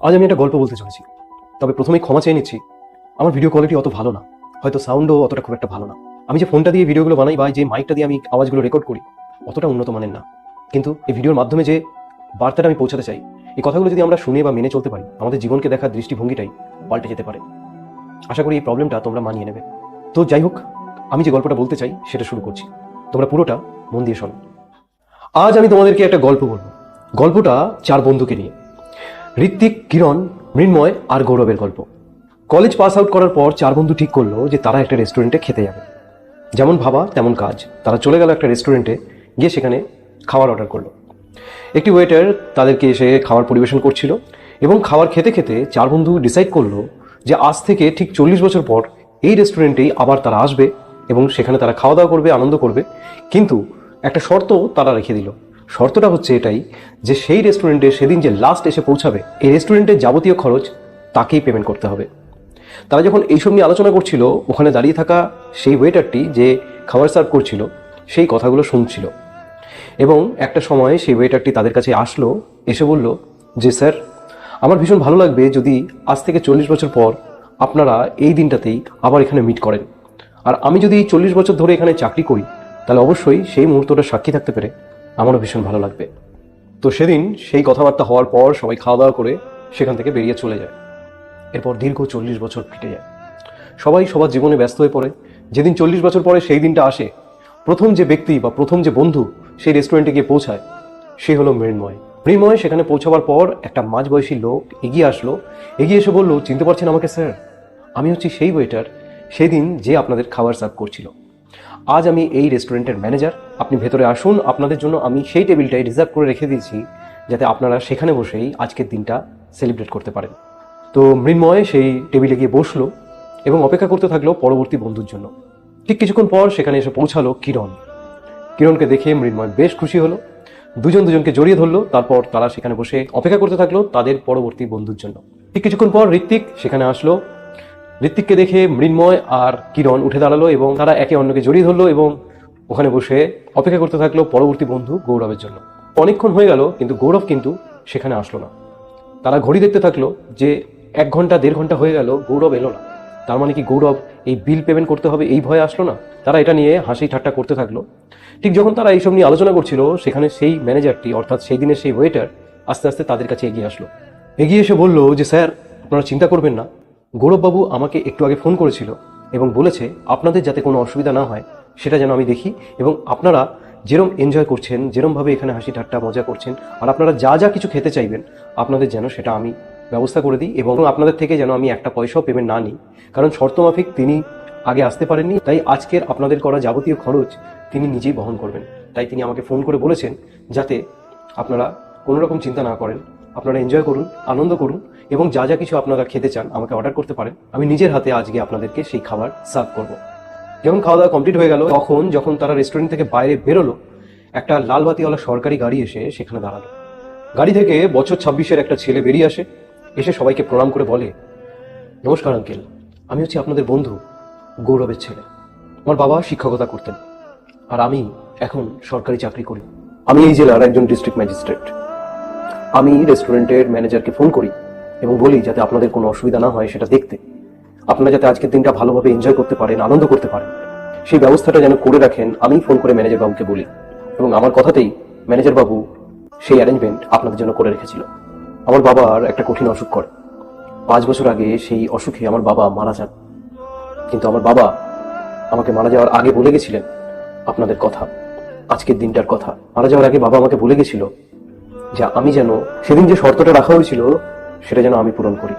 আজ আমি একটা গল্প বলতে চলেছি। তবে প্রথমেই ক্ষমা চেয়ে নিচ্ছি, আমার ভিডিও কোয়ালিটি অত ভালো না। হয়তো সাউন্ডও অতটা খুব একটা ভালো না। আমি যে ফোনটা দিয়ে ভিডিওগুলো বানাই বা যে মাইকটা দিয়ে আমি আওয়াজগুলো রেকর্ড করি, অতটা উন্নত মানের না। কিন্তু এই ভিডিওর মাধ্যমে যে বার্তাটা আমি পৌঁছাতে চাই, এই কথাগুলো যদি আমরা শুনে বা মেনে চলতে পারি, আমাদের জীবনকে দেখার দৃষ্টিভঙ্গিটাই পাল্টে যেতে পারে। আশা করি এই প্রবলেমটা তোমরা মানিয়ে নেবে। তো যাই হোক, আমি যে গল্পটা বলতে চাই, সেটা শুরু করছি। তোমরা পুরোটা মন দিয়ে শোনো। আজ আমি তোমাদেরকে একটা গল্প বলব। গল্পটা চার বন্ধুকে নিয়ে। ঋত্বিক, কিরণ, মৃন্ময় আর গৌরবের গল্প। কলেজ পাস আউট করার পর চার বন্ধু ঠিক করল যে তারা একটা রেস্টুরেন্টে খেতে যাবে। যেমন ভাবা, তেমন কাজ। তারা চলে গেল একটা রেস্টুরেন্টে, গিয়ে সেখানে খাবার অর্ডার করল। একটি ওয়েটার তাদেরকে এসে খাবার পরিবেশন করছিল এবং খাবার খেতে খেতে চার বন্ধু ডিসাইড করল যে আজ থেকে ঠিক চল্লিশ বছর পর এই রেস্টুরেন্টেই আবার তারা আসবে এবং সেখানে তারা খাওয়া দাওয়া করবে, আনন্দ করবে। কিন্তু একটা শর্ত তারা রেখে দিল। শর্তটা হচ্ছে এটাই যে সেই রেস্টুরেন্টে সেদিন যে লাস্ট এসে পৌঁছাবে, এই রেস্টুরেন্টের যাবতীয় খরচ তাকেই পেমেন্ট করতে হবে। তারা যখন এইসব নিয়ে আলোচনা করছিল, ওখানে দাঁড়িয়ে থাকা সেই ওয়েটারটি যে খাবার সার্ভ করছিল, সেই কথাগুলো শুনছিল। এবং একটা সময় সেই ওয়েটারটি তাদের কাছে আসলো, এসে বলল যে স্যার, আমার ভীষণ ভালো লাগবে যদি আজ থেকে চল্লিশ বছর পর আপনারা এই দিনটাতেই আবার এখানে মিট করেন। আর আমি যদি চল্লিশ বছর ধরে এখানে চাকরি করি, তাহলে অবশ্যই সেই মুহূর্তটা সাক্ষী থাকতে পেরে আমারও ভীষণ ভালো লাগবে। তো সেদিন সেই কথাবার্তা হওয়ার পর সবাই খাওয়া দাওয়া করে সেখান থেকে বেরিয়ে চলে যায়। এরপর দীর্ঘ চল্লিশ বছর কেটে যায়। সবাই সবার জীবনে ব্যস্ত হয়ে পড়ে। যেদিন চল্লিশ বছর পরে সেই দিনটা আসে, প্রথম যে ব্যক্তি বা প্রথম যে বন্ধু সেই রেস্টুরেন্টে গিয়ে পৌঁছায়, সে হলো মৃন্ময়। মৃন্ময় সেখানে পৌঁছাবার পর একটা মাঝবয়সী লোক এগিয়ে আসলো। এগিয়ে এসে বলল, চিনতে পারছেন আমাকে, স্যার? আমি হচ্ছি সেই ওয়েটার সেদিন যে আপনাদের খাবার সার্ভ করছিল। আজ আমি এই রেস্টুরেন্টের ম্যানেজার। আপনি ভেতরে আসুন, আপনাদের জন্য আমি সেই টেবিলটাই রিজার্ভ করে রেখে দিয়েছি, যাতে আপনারা সেখানে বসেই আজকের দিনটা সেলিব্রেট করতে পারেন। তো মৃন্ময় সেই টেবিলে গিয়ে বসল এবং অপেক্ষা করতে থাকল পরবর্তী বন্ধুর জন্য। ঠিক কিছুক্ষণ পর সেখানে এসে পৌঁছালো কিরণ। কিরণকে দেখে মৃন্ময় বেশ খুশি হলো। দুজন দুজনকে জড়িয়ে ধরলো, তারপর তারা সেখানে বসে অপেক্ষা করতে থাকল তাদের পরবর্তী বন্ধুর জন্য। ঠিক কিছুক্ষণ পর ঋত্বিক সেখানে আসলো ঋত্বিককে দেখে মৃন্ময় আর কিরণ উঠে দাঁড়াল এবং তারা একে অন্যকে জড়িয়ে ধরলো এবং ওখানে বসে অপেক্ষা করতে থাকল পরবর্তী বন্ধু গৌরবের জন্য। অনেকক্ষণ হয়ে গেল, কিন্তু গৌরব কিন্তু সেখানে আসলো না। তারা ঘড়ি দেখতে থাকল যে এক ঘণ্টা, দেড় ঘণ্টা হয়ে গেল, গৌরব এলো না। তার মানে কি গৌরব এই বিল পেমেন্ট করতে হবে, এই ভয়ে আসলো না? তারা এটা নিয়ে হাসি ঠাট্টা করতে থাকল। ঠিক যখন তারা এইসব নিয়ে আলোচনা করছিল, সেখানে সেই ম্যানেজারটি, অর্থাৎ সেই দিনের সেই ওয়েটার আস্তে আস্তে তাদের কাছে এগিয়ে আসলো। এগিয়ে এসে বলল যে, স্যার, আপনারা চিন্তা করবেন না। গৌরববাবু আমাকে একটু আগে ফোন করেছিল এবং বলেছে আপনাদের যাতে কোনো অসুবিধা না হয়, সেটা যেন আমি দেখি এবং আপনারা যেরম এনজয় করছেন, যেরমভাবে এখানে হাসি ঠাট্টা মজা করছেন, আর আপনারা যা যা কিছু খেতে চাইবেন, আপনাদের যেন সেটা আমি ব্যবস্থা করে দিই এবং আপনাদের থেকে যেন আমি একটা পয়সাও পেমেন্ট না নিই। কারণ শর্তমাফিক তিনি আগে আসতে পারেননি, তাই আজকের আপনাদের করা যাবতীয় খরচ তিনি নিজেই বহন করবেন। তাই তিনি আমাকে ফোন করে বলেছেন যাতে আপনারা কোনোরকম চিন্তা না করেন। আপনারা এনজয় করুন, আনন্দ করুন এবং যা যা কিছু আপনারা খেতে চান, আমাকে অর্ডার করতে পারেন। আমি নিজের হাতে আজকে আপনাদেরকে সেই খাবার সার্ভ করব। যখন খাওয়া দাওয়া কমপ্লিট হয়ে গেল, তখন যখন তারা রেস্টুরেন্ট থেকে বাইরে বেরোলো, একটা লাল বাতিওয়ালা সরকারি গাড়ি এসে সেখানে দাঁড়াল। গাড়ি থেকে বছর ছাব্বিশের একটা ছেলে বেরিয়ে আসে, এসে সবাইকে প্রণাম করে বলে, নমস্কার আঙ্কেল আমি হচ্ছি আপনাদের বন্ধু, গৌরবের ছেলে। আমার বাবা শিক্ষকতা করতেন, আর আমি এখন সরকারি চাকরি করি। আমি এই জেলার একজন ডিস্ট্রিক্ট ম্যাজিস্ট্রেট আমি রেস্টুরেন্টের ম্যানেজারকে ফোন করি এবং বলি যাতে আপনাদের কোনো অসুবিধা না হয় সেটা দেখতে। আপনারা যাতে আজকের দিনটা ভালোভাবে এনজয় করতে পারেন, আনন্দ করতে পারেন। সেই ব্যবস্থাটা যেন করে রাখেন, আমি ফোন করে ম্যানেজার বাবুকে বলি। এবং আমার কথাতেই ম্যানেজার বাবু সেই অ্যারেঞ্জমেন্ট আপনাদের জন্য করে রেখেছিল। আমার বাবার একটা কঠিন অসুখ করে। পাঁচ বছর আগে সেই অসুখে আমার বাবা মারা যান। কিন্তু আমার বাবা আমাকে মারা যাওয়ার আগে বলে গেছিলেন আপনাদের কথা, আজকের দিনটার কথা। মারা যাওয়ার আগে বাবা আমাকে বলে গেছিল যে আমি যেন সেদিন যে শর্তটা রাখা হয়েছিল, সেটা যেন আমি পূরণ করি।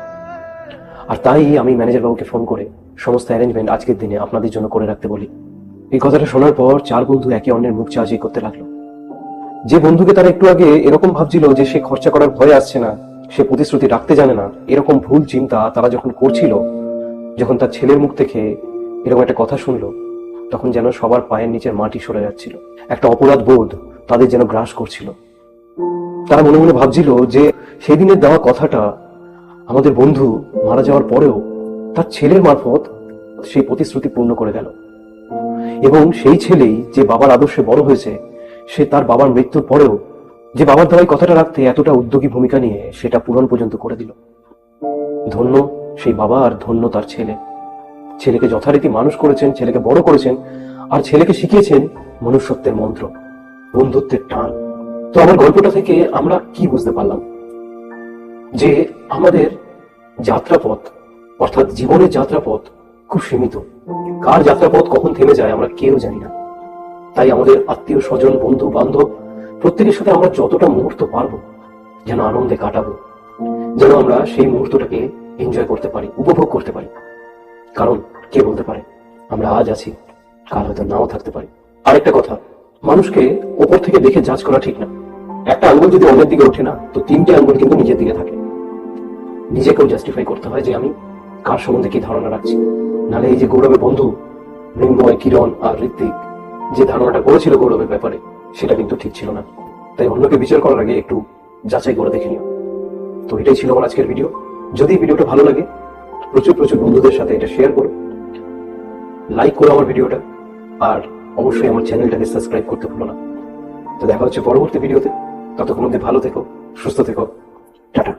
আর তাই আমি ম্যানেজার বাবুকে ফোন করে সমস্ত অ্যারেঞ্জমেন্ট আজকের দিনে আপনাদের জন্য করে রাখতে বলি। এই কথাটা শোনার পর চার বন্ধু একে অন্যের মুখ চাচাই করতে লাগল। যে বন্ধুকে তারা একটু আগে এরকম ভাবছিল যে সে খরচা করার ভয় আসছে না, সে প্রতিশ্রুতি রাখতে জানে না, এরকম ভুল চিন্তা তারা যখন করছিল, যখন তার ছেলের মুখ থেকে এরকম একটা কথা শুনলো, তখন যেন সবার পায়ের নিচের মাটি সরে যাচ্ছিল। একটা অপরাধ বোধ তাদের যেন গ্রাস করছিল। তারা মনে মনে ভাবছিল যে সেদিনের দেওয়া কথাটা আমাদের বন্ধু মারা যাওয়ার পরেও তার ছেলের মারফত সেই প্রতিশ্রুতি পূর্ণ করে গেল। এবং সেই ছেলেই যে বাবার আদর্শে বড় হয়েছে, সে তার বাবার মৃত্যুর পরেও যে বাবার দেওয়াই কথাটা রাখতে এতটা উদ্যোগী ভূমিকা নিয়ে সেটা পূরণ পর্যন্ত করে দিল। ধন্য সেই বাবা আর ধন্য তার ছেলে। ছেলেকে যথারীতি মানুষ করেছেন, ছেলেকে বড় করেছেন, আর ছেলেকে শিখিয়েছেন মনুষ্যত্বের মন্ত্র, বন্ধুত্বের টান। তো আমার গল্পটা থেকে আমরা কি বুঝতে পারলাম? যে আমাদের যাত্রাপথ, অর্থাৎ জীবনের যাত্রাপথ খুব সীমিত। কার যাত্রাপথ কখন থেমে যায় আমরা কেউ জানি না। তাই আমাদের আত্মীয় স্বজন বন্ধু বান্ধব প্রত্যেকের সাথে আমরা যতটা মুহূর্ত পারব যেন আনন্দে কাটাবো, যেন আমরা সেই মুহূর্তটাকে এনজয় করতে পারি, উপভোগ করতে পারি। কারণ কে বলতে পারে, আমরা আজ আছি, কাল হয়তো নাও থাকতে পারি। আরেকটা কথা, মানুষকে ওপর থেকে দেখে জাজ করা ঠিক না। একটা আঙ্গুল যদি অন্যের দিকে ওঠে না, তো তিনটে আঙ্গুল কিন্তু নিজের দিকে থাকে। নিজেকেও জাস্টিফাই করতে হয় যে আমি কার সম্বন্ধে কি ধারণা রাখছি। নালে এই যে গৌরবের বন্ধু, মৃন্ময়, কিরণ আর ঋত্বিক, যে ধারণাটা করেছিল গৌরবের ব্যাপারে, সেটা কিন্তু ঠিক ছিল না। তাই অন্যকে বিচার করার আগে একটু যাচাই করে দেখে নিও। তো এটাই ছিল আমার আজকের ভিডিও যদি ভিডিওটা ভালো লাগে, প্রচুর প্রচুর বন্ধুদের সাথে এটা শেয়ার করো। লাইক করো আমার ভিডিওটা আর অবশ্যই আমার চ্যানেলটাকে সাবস্ক্রাইব করতে ভুলো না। তো দেখা হচ্ছে পরবর্তী ভিডিওতে ততক্ষণ অব্দি ভালো থেকো সুস্থ থেকো। টাটা।